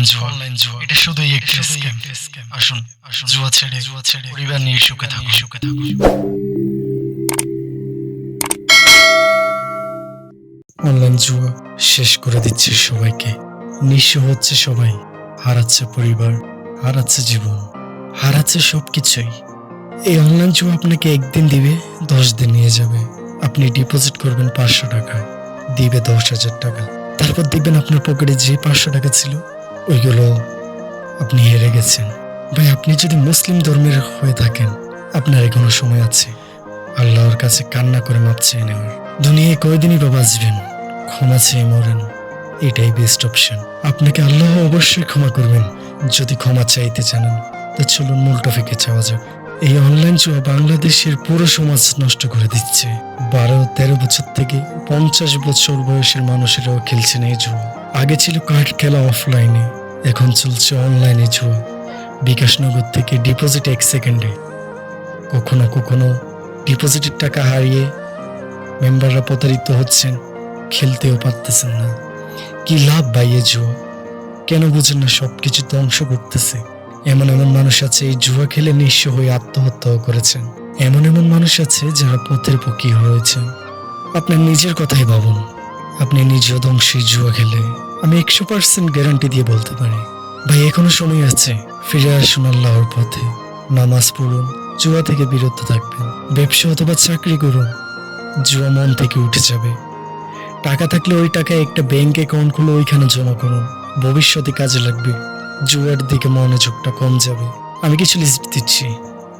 Online জুয়া online জুয়া এটা শুধুই একটি স্ক্যাম। আসুন আসুন। জুয়া ছেড়ে জুয়া ছেড়ে পরিবার নিয়ে সুখে থাকুন। সুখে থাকুন। অনলাইন জুয়া শেষ করে দিচ্ছে সবাইকে। নিঃস্ব হচ্ছে সবাই। হারাচ্ছে পরিবার হারাচ্ছে জীবন হারাচ্ছে সবকিছুই। এই অনলাইন জুয়া আপনাকে একদিন দিবে দশ দিন নিয়ে যাবে। আপনি ডিপোজিট করবেন পাঁচশো টাকা দিবে দশ হাজার টাকা। তারপর দেখবেন আপনার পকেটে যে পাঁচশো টাকা ছিল ওইগুলো আপনি হেরে গেছেন। ভাই, আপনি যদি মুসলিম ধর্মের হয়ে থাকেন, আপনার এখনও সময় আছে। আল্লাহর কাছে কান্না করে মাপ চেয়ে নেওয়ার। দুনিয়ায় কয়দিনই বা বাঁচবেন ক্ষমা চেয়ে মরেন। এটাই বেস্ট অপশন আপনাকে আল্লাহ অবশ্যই ক্ষমা করবেন। যদি ক্ষমা চাইতে জানেন, তা চলুন মূল টপিকে যাওয়া যাক। এই অনলাইন জুয়া বাংলাদেশের পুরো সমাজ নষ্ট করে দিচ্ছে। বারো তেরো বছর থেকে পঞ্চাশ বছর বয়সের মানুষেরাও খেলছেন এই জুয়া আগে ছিল কার্ড খেলা অফলাইনে এখন চলছে অনলাইনে জুয়া বিকাশনগর থেকে ডিপোজিট এক সেকেন্ডে কখনো কখনো ডিপোজিটের টাকা হারিয়ে মেম্বাররা প্রতারিত হচ্ছেন, খেলতেও পারতেছেন না। কি লাভ বাইয়ে জুয়া কেন বুঝেন না সবকিছু ধ্বংস করতেছে? এমন এমন মানুষ আছে এই জুয়া খেলে নিঃস্ব হয়ে আত্মহত্যাও করেছেন। এমন এমন মানুষ আছে যারা পথের পক্ষী হয়েছেন। আপনার নিজের কথাই ভাবুন। আপনি নিজেও ধ্বংসী জুয়া খেলে আমি একশো পার্সেন্ট গ্যারান্টি দিয়ে বলতে পারি। ভাই, এখনও সময় আছে। ফিরে আসুন আল্লাহর পথে। নামাজ পড়ুন, জুয়া থেকে বিরত থাকবেন। ব্যবসা অথবা চাকরি করুন, জুয়া মন থেকে উঠে যাবে। টাকা থাকলে ওই টাকা একটা ব্যাংক অ্যাকাউন্ট খুলে ওইখানে জমা করুন। ভবিষ্যতে কাজে লাগবে। জুয়ার দিকে মনোযোগটা কম যাবে। আমি কিছু লিস্ট দিচ্ছি।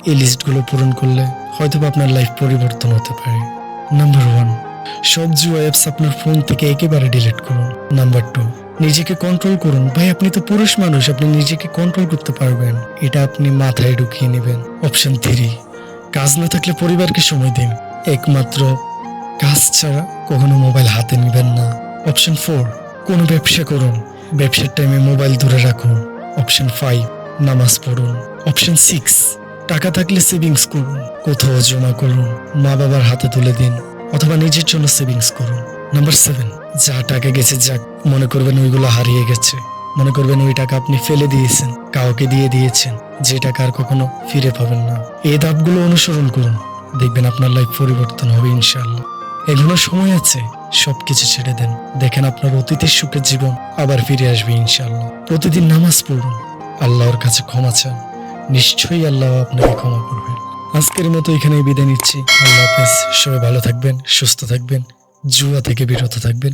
এই লিস্টগুলো পূরণ করলে হয়তোবা আপনার লাইফ পরিবর্তন হতে পারে। নাম্বার ওয়ান সব জুয়া অ্যাপস আপনার ফোন থেকে একেবারে ডিলিট করুন। নাম্বার টু নিজেকে কন্ট্রোল করুন। ভাই, আপনি তো পুরুষ মানুষ, আপনি নিজেকে কন্ট্রোল করতে পারবেন। এটা আপনি মাথায় ঢুকিয়ে নেবেন। অপশন থ্রি কাজ না থাকলে পরিবারকে সময় দিন। একমাত্র কাজ ছাড়া কখনো মোবাইল হাতে নেবেন না। অপশন ফোর কোনো ব্যবসা করুন। ব্যবসার টাইমে মোবাইল দূরে রাখুন। অপশন ফাইভ নামাজ পড়ুন। অপশন সিক্স টাকা থাকলে সেভিংস করুন। কোথাও জমা করুন। মা বাবার হাতে তুলে দিন। অথবা নিজের জন্য সেভিংস করুন। নাম্বার সেভেন যা টাকা গেছে যাক, মনে করবেন ওইগুলো হারিয়ে গেছে। মনে করবেন ওই টাকা আপনি ফেলে দিয়েছেন, কাউকে দিয়ে দিয়েছেন, যে টাকা আর কখনো ফিরে পাবেন না। এই ধাপগুলো অনুসরণ করুন। দেখবেন আপনার লাইফ পরিবর্তন হবে ইনশাল্লাহ এখনও সময় আছে, সবকিছু ছেড়ে দেন। দেখেন আপনার অতীতের সুখের জীবন আবার ফিরে আসবে ইনশাল্লাহ প্রতিদিন নামাজ পড়ুন। আল্লাহর কাছে ক্ষমা চান। নিশ্চয়ই আল্লাহ আপনাকে ক্ষমা করবেন আজকের মতো এখানে বিদায় নিচ্ছি। আল্লাহ হাফেজ। সবাই ভালো থাকবেন, সুস্থ থাকবেন, জুয়া থেকে বিরত থাকবেন।